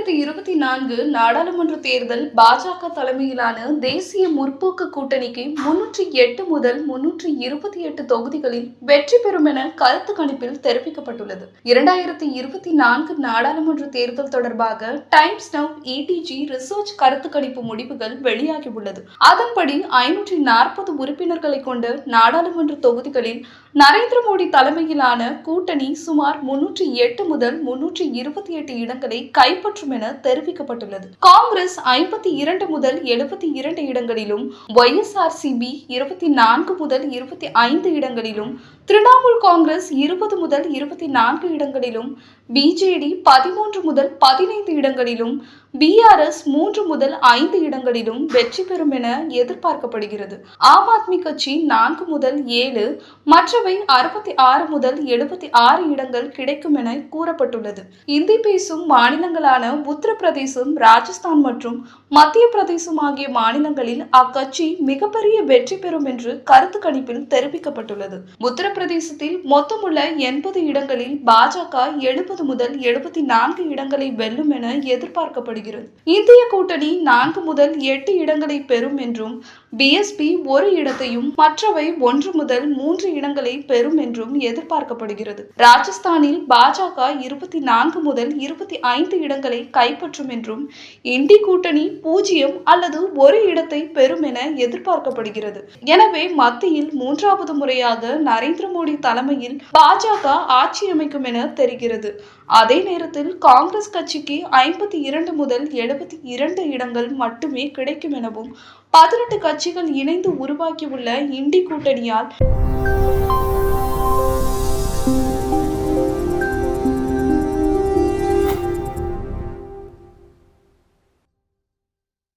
இரண்டாயிரத்தி இருபத்தி நான்கு நாடாளுமன்ற தேர்தல் பாஜக தலைமையிலான தேசிய முற்போக்கு கூட்டணிக்கு முன்னூற்றி எட்டு முதல் முன்னூற்றி இருபத்தி எட்டு தொகுதிகளில் வெற்றி பெறும் என கருத்து கணிப்பில் தெரிவிக்கப்பட்டுள்ளது. இரண்டாயிரத்தி இருபத்தி நான்கு நாடாளுமன்ற தேர்தல் தொடர்பாக டைம்ஸ் நவ் இடிஜி ரிசர்ச் கருத்து கணிப்பு முடிவுகள் வெளியாகியுள்ளது. அதன்படி ஐநூற்றி நாற்பது உறுப்பினர்களை கொண்ட நாடாளுமன்ற தொகுதிகளில் நரேந்திர மோடி தலைமையிலான கூட்டணி சுமார் முன்னூற்றி எட்டு முதல் முன்னூற்றி இருபத்தி எட்டு இடங்களை கைப்பற்றும் என தெரிவிக்கப்பட்டுள்ளது. காங்கிரஸ் ஐம்பத்தி இரண்டு முதல் எழுபத்தி இரண்டு இடங்களிலும் ஒய்எஸ்ஆர்சிபி இருபத்தி நான்கு முதல் இருபத்தி ஐந்து இடங்களிலும் திரிணாமுல் காங்கிரஸ் இருபது முதல் இருபத்தி நான்கு இடங்களிலும் பிஜேடி பதிமூன்று முதல் பதினைந்து இடங்களிலும் பிஆர்எஸ் மூன்று முதல் ஐந்து இடங்களிலும் வெற்றி பெறும் என எதிர்பார்க்கப்படுகிறது. ஆம் ஆத்மி கட்சி நான்கு முதல் ஏழு மற்றவை அறுபத்தி ஆறு முதல் எழுபத்தி ஆறு இடங்கள் கிடைக்கும் என கூறப்பட்டுள்ளது. இந்தி பேசும் மாநிலங்களான உத்தரப்பிரதேசம் ராஜஸ்தான் மற்றும் மத்திய பிரதேசம் ஆகிய மாநிலங்களில் அக்கட்சி மிகப்பெரிய வெற்றி பெறும் என்று கருத்து கணிப்பில் தெரிவிக்கப்பட்டுள்ளது. உத்தரப்பிரதேசத்தில் மொத்தமுள்ள எண்பது இடங்களில் பாஜக எழுபது முதல் எழுபத்தி நான்கு இடங்களை வெல்லும் என எதிர்பார்க்கப்படுகிறது. இந்திய கூட்டணி நான்கு முதல் எட்டு இடங்களை பெறும் என்றும் பிஎஸ்பி ஒரு இடத்தையும் மற்றவை ஒன்று முதல் மூன்று இடங்களை பெறும் என்றும் எதிர்பார்க்கப்படுகிறது. ராஜஸ்தானில் பாஜக இருபத்தி நான்கு முதல் இருபத்தி ஐந்து இடங்களை கைப்பற்றும் என்றும் இண்டி கூட்டணி பூஜ்ஜியம் அல்லது ஒரு இடத்தை பெறும் என எதிர்பார்க்கப்படுகிறது. எனவே மத்தியில் மூன்றாவது முறையாக நரேந்திர மோடி தலைமையில் பாஜக ஆட்சி அமைக்கும் என தெரிகிறது. அதே நேரத்தில் காங்கிரஸ் கட்சிக்கு ஐம்பத்தி இரண்டு முதல் எழுபத்தி இரண்டு இடங்கள் மட்டுமே கிடைக்கும் எனவும் பதினெட்டு கட்சிகள் இணைந்து உருவாக்கியுள்ள இண்டி கூட்டணியால்